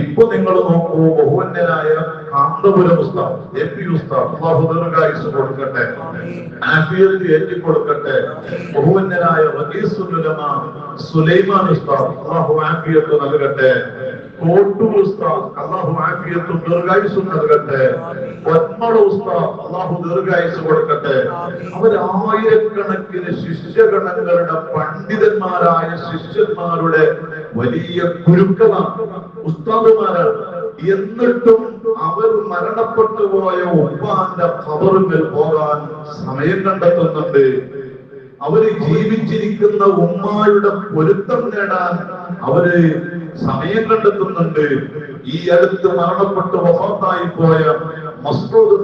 ഇപ്പൊ നിങ്ങൾ നോക്കൂ ബഹുവന്യനായ കാന്തപുരം ഉസ്താദ് എ പി ഉസ്താദ് കൊടുക്കട്ടെ ആഫിയത്ത് ഏറ്റി കൊടുക്കട്ടെ. ബഹുവന്യനായ സുലൈമാൻ ഉസ്താദ് അള്ളാഹു ആഫിയത്ത് നൽകട്ടെ. ഉസ്താദ് ഉസ്താദ് കൊടുക്കട്ടെ. അവർ ആയിരക്കണക്കിന് ശിഷ്യഗണങ്ങളുടെ പണ്ഡിതന്മാരായ ശിഷ്യന്മാരുടെ വലിയ ഗുരുക്കളാണ്. ഉസ്താദുമാരാണ്. എന്നിട്ടും അവർ മരണപ്പെട്ടു പോയ ഉപ്പാന്റെ കവറുകൾ പോകാൻ സമയം കണ്ടെത്തുന്നുണ്ട്. അവർ ജീവിച്ചിരിക്കുന്ന ഉമ്മായുടെ പൊരുത്തം നേടാൻ അവർ സമയം കണ്ടെത്തുന്നുണ്ട്. ഈ അടുത്ത് മരണപ്പെട്ട് വഫാത്തായി പോയ മസ്റൂദ്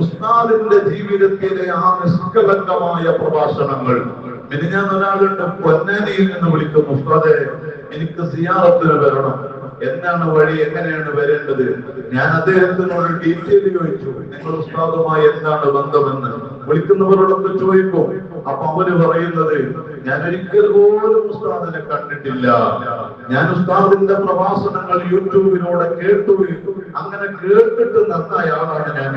ഉസ്താദിന്റെ ജീവിതത്തിലെ ആ നിഷ്കളങ്കമായ പ്രഭാഷണങ്ങൾ പിന്നെ ഞാൻ ഒരാളുണ്ട് പൊന്നാനിയിൽ നിന്ന് വിളിക്കുന്നു എനിക്ക് സിയാറത്തിന് വരണം. എന്താണ് വഴി? എങ്ങനെയാണ് വരേണ്ടത്? ഞാൻ അദ്ദേഹത്തിനോട് ഡീറ്റെയിൽ ചോദിച്ചു നിങ്ങൾ ഉസ്താദുമായി എന്താണ് ബന്ധമെന്ന്? വിളിക്കുന്നവരോടൊക്കെ ചോദിക്കും. അപ്പൊ അവർ പറയുന്നത് ഞാൻ ഒരിക്കൽ പോലും ഉസ്താദിനെ കണ്ടിട്ടില്ല. ഞാൻ ഉസ്താദിന്റെ പ്രഭാഷണങ്ങൾ യൂട്യൂബിലൂടെ കേട്ടു. അങ്ങനെ കേട്ടിട്ട് നന്നായ ആളാണ് ഞാൻ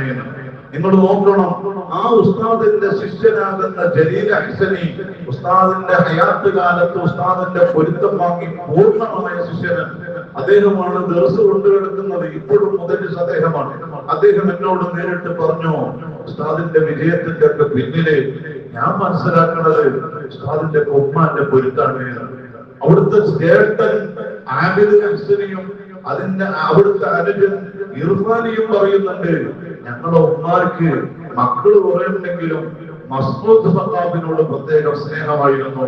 നിങ്ങൾ നോക്കണം. ആ ഉസ്താദിന്റെ ശിഷ്യനാകുന്ന ജലീല അഹ്സനി ഉസ്താദിന്റെ ഹയാത്ത് കാലത്ത് ഉസ്താദിന്റെ പൊരുത്തം വാങ്ങി പൂർണമായ ശിഷ്യന് അദ്ദേഹമാണ് ദിവസം കൊണ്ടുകിടക്കുന്നത് ഇപ്പോഴും മുതൽ അദ്ദേഹമാണ്. അദ്ദേഹം എന്നോട് നേരിട്ട് പറഞ്ഞു ഉസ്താദിന്റെ വിജയത്തിന്റെ ഒക്കെ പിന്നിൽ ഞാൻ മനസ്സിലാക്കുന്നത് ഉസ്താദിന്റെ ഉമ്മാന്റെ പൊരുത്താണ്. അവിടുത്തെ ജ്യേഷ്ഠൻ ആബിദ് ഹിസനിയും അതിന്റെ അവിടുത്തെ അനുജൻ ഇർഫാനിയും പറയുന്നുണ്ട് ഞങ്ങളുടെ ഉമ്മാർക്ക് മക്കൾ കുറയുണ്ടെങ്കിലും മസ്മൂദ് സത്താബിനോട് പ്രത്യേകം സ്നേഹമായിരുന്നു.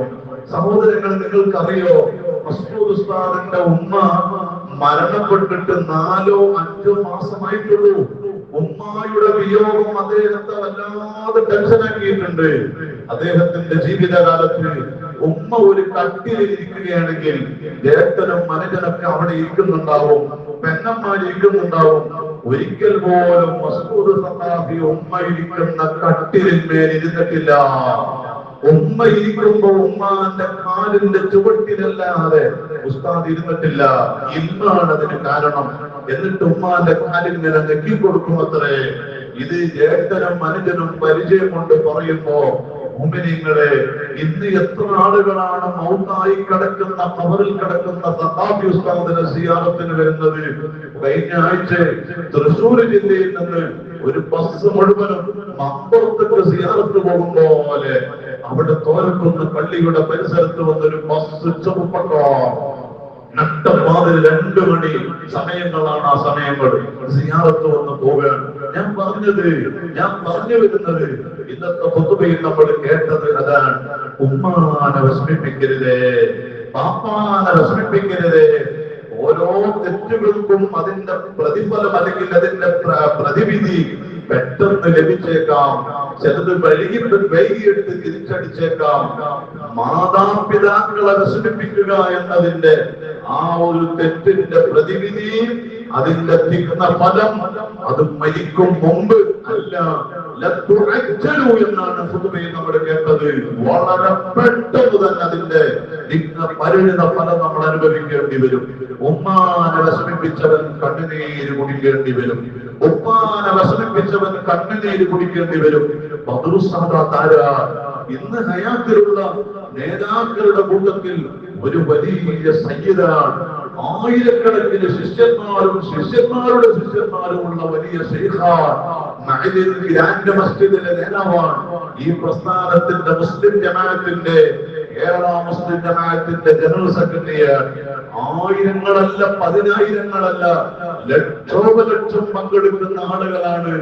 സഹോദരങ്ങൾ നിങ്ങൾക്കറിയോ മസ്മൂദ് ഉസ്താദിന്റെ ഉമ്മ മരണപ്പെട്ടിട്ട് നാലോ അഞ്ചോ മാസമായിട്ടുള്ളൂ. ഉമ്മായുടെ വിയോഗം അദ്ദേഹത്തെ വല്ലാതെ ടെൻഷനാക്കിയിട്ടുണ്ട് അദ്ദേഹത്തിന്റെ ജീവിതകാലത്തിൽ ഉമ്മ ഒരു കട്ടിലിരിക്കുകയാണെങ്കിൽ ജ്യേഷ്ഠനും മനുജനൊക്കെ അവിടെ ഇരിക്കുന്നുണ്ടാവും പെണ്ണന്മാർ ഇരിക്കുന്നുണ്ടാവും ഒരിക്കൽ പോലും മസൂദ് സഖാഫി ഉമ്മ ഇരിക്കുന്ന കട്ടിലിന്മേൽ ഇരുന്നിട്ടില്ല. ഉമ്മ ഇരിക്കുമ്പോ ഉമ്മാന്റെ കാലിന്റെ ചുവട്ടിലല്ലാതെ ഉസ്താദ് ഇരുന്നിട്ടില്ല. ഇന്നാണ് അതിന് കാരണം. എന്നിട്ട് ഉമ്മാന്റെ ഇങ്ങനെ നെക്കി കൊടുക്കുമത്രേ ഇത് ജ്യേഷ്ഠനും അനുജനും പരിചയം കൊണ്ട് പറയുമ്പോ മുമ്പിനിങ്ങളെ ഇന്ന് എത്ര ആളുകളാണ് മൗത്തായി കിടക്കുന്ന കവറിൽ കിടക്കുന്ന സത്താബി ഉസ്താദിന് സിയാറത്തിന് വരുന്നത്? കഴിഞ്ഞ ആഴ്ച തൃശ്ശൂർ ജില്ലയിൽ നിന്ന് ഒരു ബസ് മുഴുവനും മമ്പുറത്തേക്ക് സിയാറത്ത് പോകുമ്പോലെ അവിടെ തോരക്കുന്ന പള്ളിയുടെ പരിസരത്ത് വന്നൊരു ബസ് ചെറുപ്പട്ടോ നട്ടപ്പാതിൽ രണ്ടു മണി സമയങ്ങളാണ് ആ സമയങ്ങൾ സിയാറത്ത് വന്ന് പോവുകയാണ്. ഞാൻ പറഞ്ഞത് ഞാൻ പറഞ്ഞു വരുന്നത്. ഇന്നത്തെ പൊതുവയിൽ നമ്മൾ കേട്ടത് അതാണ്. ഉമ്മാനെ വിസ്മിപ്പിക്കരുതേ പാപ്പാനെ വിസ്മിപ്പിക്കരുതേ ഓരോ തെറ്റുകൾക്കും അതിന്റെ പ്രതിഫലം അല്ലെങ്കിൽ അതിന്റെ പ്രതിവിധി പെട്ടെന്ന് ലഭിച്ചേക്കാം. ചിലത് വൈകി വൈകിയെടുത്ത് തിരിച്ചടിച്ചേക്കാം. മാതാപിതാക്കളെ വിഷമിപ്പിക്കുക എന്നതിന്റെ ആ ഒരു തെറ്റിന്റെ പ്രതിവിധി അതിന്റെ തിക്ന ഫലം അത് മരിക്കും മുമ്പ് അല്ല. എന്നാണ് പൊതുവെ നമ്മൾ കേട്ടത്. വളരെ പെട്ടെന്ന് തന്നെ അതിന്റെ പരിണിത ഫലം നമ്മൾ അനുഭവിക്കേണ്ടി വരും. ഉമ്മാനെ വിഷമിപ്പിച്ചവൻ കണ്ണുനീര് കുടിക്കേണ്ടി വരും. ഉമ്മാനെ വിഷമിപ്പിച്ചവൻ കണ്ണുനീര് കുടിക്കേണ്ടി വരും. ബദറുസാദാത്താര ഇന്ന് ഹയാത്തിലുള്ള നേതാക്കളുടെ കൂട്ടത്തിൽ ഒരു വലിയ സയ്യിദാണ്. ആയിരക്കണക്കിന് ശിഷ്യന്മാരും ശിഷ്യന്മാരുടെ ശിഷ്യന്മാരുമുള്ള വലിയ ഗ്രാൻഡ് നേതാവാണ്. ഈ പ്രസ്ഥാനത്തിന്റെ മുസ്ലിം ജമാഅത്തിന്റെ കേരള മുസ്ലിം ജമാഅത്തിന്റെ ജനറൽ സെക്രട്ടറിയാണ്. ആയിരങ്ങളല്ല പതിനായിരങ്ങളല്ല ലക്ഷോപലക്ഷം പങ്കെടുക്കുന്ന ആളുകളാണ്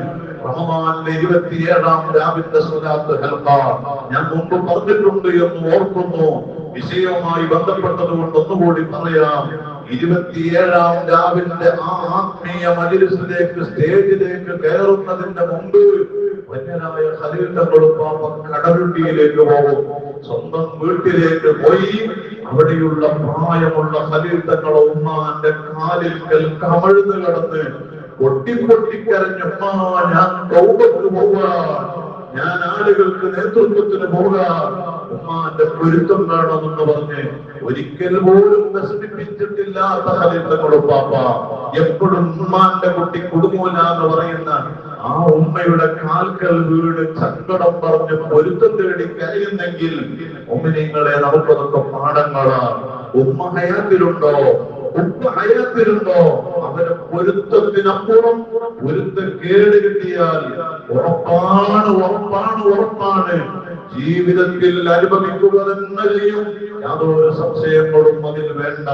റഹ്മാന്റെ ഇരുപത്തിയേഴാം രാവിന്റെ സ്വലാത്ത് ഹൽക്ക ഞാൻ മുമ്പ് പറഞ്ഞിട്ടുണ്ട് എന്ന് ഓർക്കുന്നു. വിഷയവുമായി ബന്ധപ്പെട്ടത് കൊണ്ട് ഒന്നുകൂടി പറയാം. ഇരുപത്തിയേഴാം രാവിലെ ആ ആത്മീയ മജിലിസിലേക്ക് സ്റ്റേജിലേക്ക് കയറുന്നതിന്റെ മുമ്പ് വന്യനായ ഖലീൽതങ്ങളും കൊടുപ്പാപ്പ കടലുണ്ടിയിലേക്ക് പോകും സ്വന്തം വീട്ടിലേക്ക് പോയി അവിടെയുള്ള പ്രായമുള്ള ഖലീൽതങ്ങളെ ഉമ്മാന്റെ കാലിൽ കമഴ്ന്ന് കിടന്ന് പൊട്ടി പൊട്ടിക്കരഞ്ഞുമ്മ ഞാൻ കൗപത്തിന് പോവാൻ ഞാൻ ആളുകൾക്ക് നേതൃത്വത്തിന് പോകാം ഉമ്മാന്റെ പൊരുത്തം വേണമെന്ന് പറഞ്ഞ് ഒരിക്കൽ പോലും നശിപ്പിച്ചിട്ടില്ലാത്ത ഹലിതങ്ങളും പാപ്പ. എപ്പോഴും ഉമ്മാന്റെ കുട്ടി കുടുങ്ങൂല എന്ന് പറയുന്ന ആ ഉമ്മയുടെ കാൽക്കൽ വീട് ചക്കടം പറഞ്ഞ് പൊരുത്തം തേടി കരയുന്നെങ്കിൽ ഉമ്മിനിങ്ങളെ നമുക്കതൊക്കെ പാഠങ്ങളാണ് ഉമ്മ ഹയാത്തിലുണ്ടോ? ഉപ്പ ഹയാത്തിലുണ്ടോ? അവരെ പൊരുത്തത്തിനപ്പുറം പൊരുത്തം കേട് കിട്ടിയാൽ ഉറപ്പാണ് ഉറപ്പാണ് ഉറപ്പാണ്. ജീവിതത്തിൽ ചെയ്യും യാതൊരു സംശയങ്ങളും അതിൽ വേണ്ട.